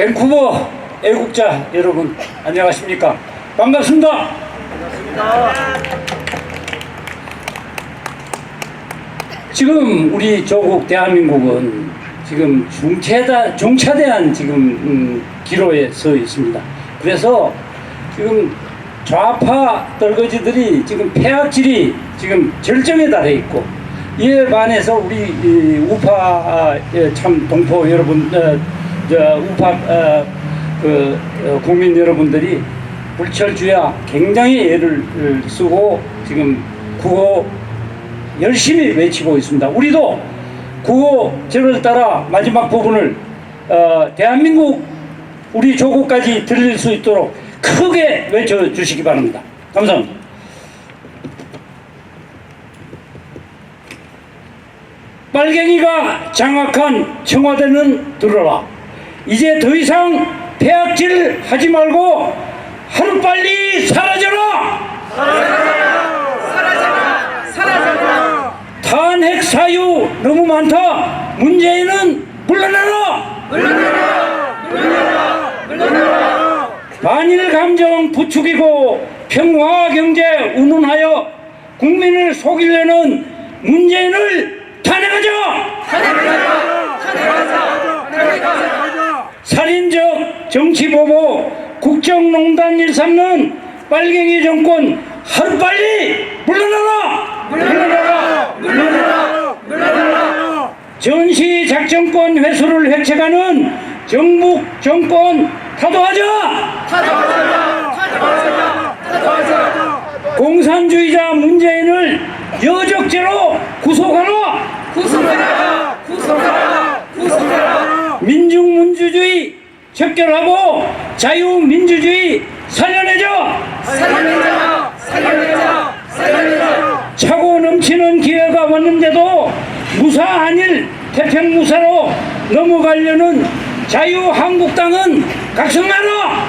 밴쿠버 애국자 여러분 안녕하십니까? 반갑습니다. 지금 우리 조국 대한민국은 지금 중차대, 중차대한 지금 음, 기로에 서 있습니다. 그래서 지금 좌파 떨거지들이 지금 폐악질이 지금 절정에 달해 있고 이에 반해서 우리 이 우파 참 동포 여러분 어, 저 우파 어, 그 어, 국민 여러분들이 불철주야 굉장히 애를 어, 쓰고 지금 구호 열심히 외치고 있습니다. 우리도 구호 제를 따라 마지막 부분을 어, 대한민국 우리 조국까지 들릴 수 있도록 크게 외쳐 주시기 바랍니다. 감사합니다. 빨갱이가 장악한 청와대는 들어라. 이제 더 이상 폐악질 하지 말고 하루빨리 사라져라! 탄핵 사유 너무 많다. 문재인은 물러나라! 반일 감정 부추기고 평화 경제 운운하여 국민을 속이려는 문재인을 탄핵하자! 살인적 정치보복 국정농단 일삼는 빨갱이 정권 하루빨리 물러나라! 물러나라! 물러나라! 전시 작전권 회수를 획책하는 정북 정권 타도하자! 공산주의자 문재인을 여적죄로 구속하라! 민중민주주의 척결하고 자유민주주의 살려내자! 차고 넘치는 기회가 왔는데도 무사 한일 태평무사로 넘어가려는 자유한국당은 각성하라!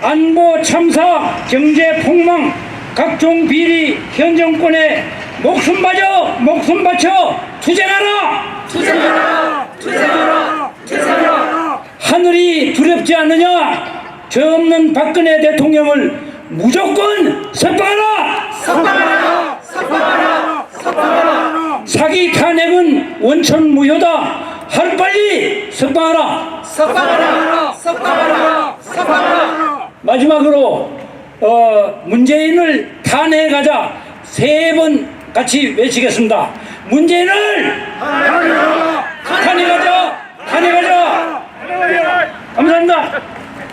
안보 참사, 경제 폭망, 각종 비리, 현 정권에 목숨 바쳐, 목숨 바쳐 투쟁하라! 하늘 이 두렵지 않느냐? 죄 없는 박근혜 대통령을 무조건 석방하라! 사기 탄핵은 원천 무효다. 하루빨리 석방하라. 마지막으로 어, 문재인을 탄핵하자 세 번 같이 외치겠습니다. 문재인을